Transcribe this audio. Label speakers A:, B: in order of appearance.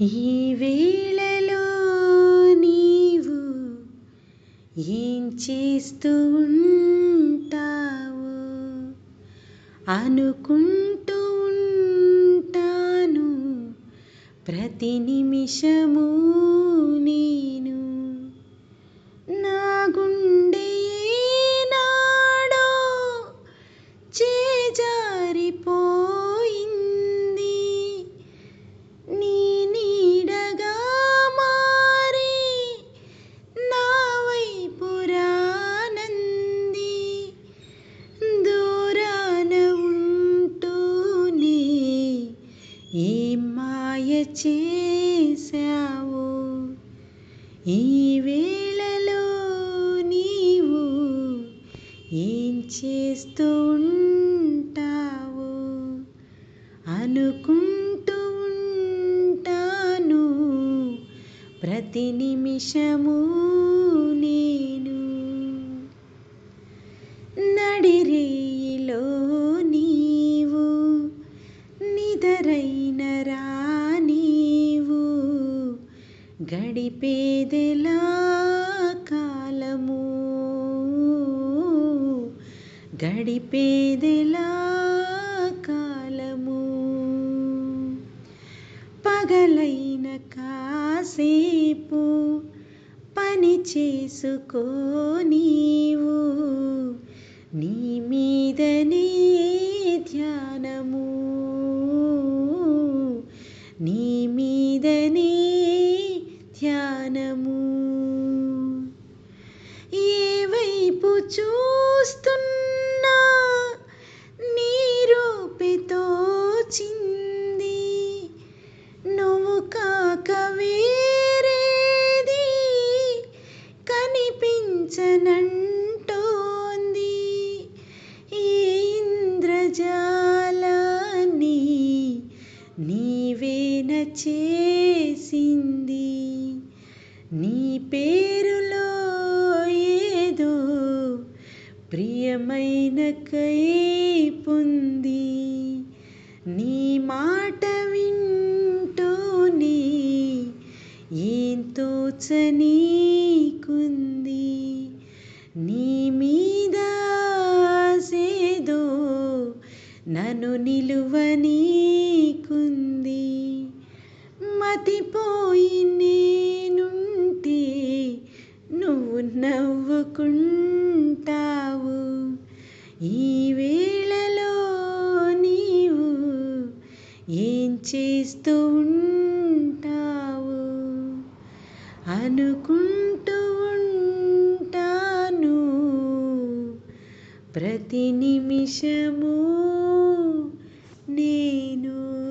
A: ఈ వేళలో నీవు ఏం చేస్తూ ఉంటావు అనుకుంటూ ఉంటాను. ప్రతి నిమిషము నేను నా గుండె నాడో చేజారిపో చేశావు. ఈ వేళలో నీవు ఏం చేస్తూ ఉంటావు అనుకుంటూ ఉంటాను ప్రతి నిమిషము. గడిపేదెలా కాలము? గడిపేదెలా కాలము? పగలైన కాసేపు పని చేసుకో నీవు. నీ మీదనే ధ్యానము. నీ మీదనే ధ్యానము ఏ వైపు చూస్తున్నా నీ రూపే నువ్వు కాక వేరేది కనిపించనంటోంది. ఈ ఇంద్రజాలాన్ని నీవేన చే ప్రియమైన పొంది నీ మాట వింటూనే ఏం తోచనీకుంది నీ మీద సేదో నన్ను నిలువనీకుంది మతిపోయి నేనుంటే నువ్వు నవ్వుకుంటావు. ఈ వేళలో నీవు ఏం చేస్తూ ఉంటావు? అనుకుంటూ ఉంటాను. ప్రతి నిమిషము నేను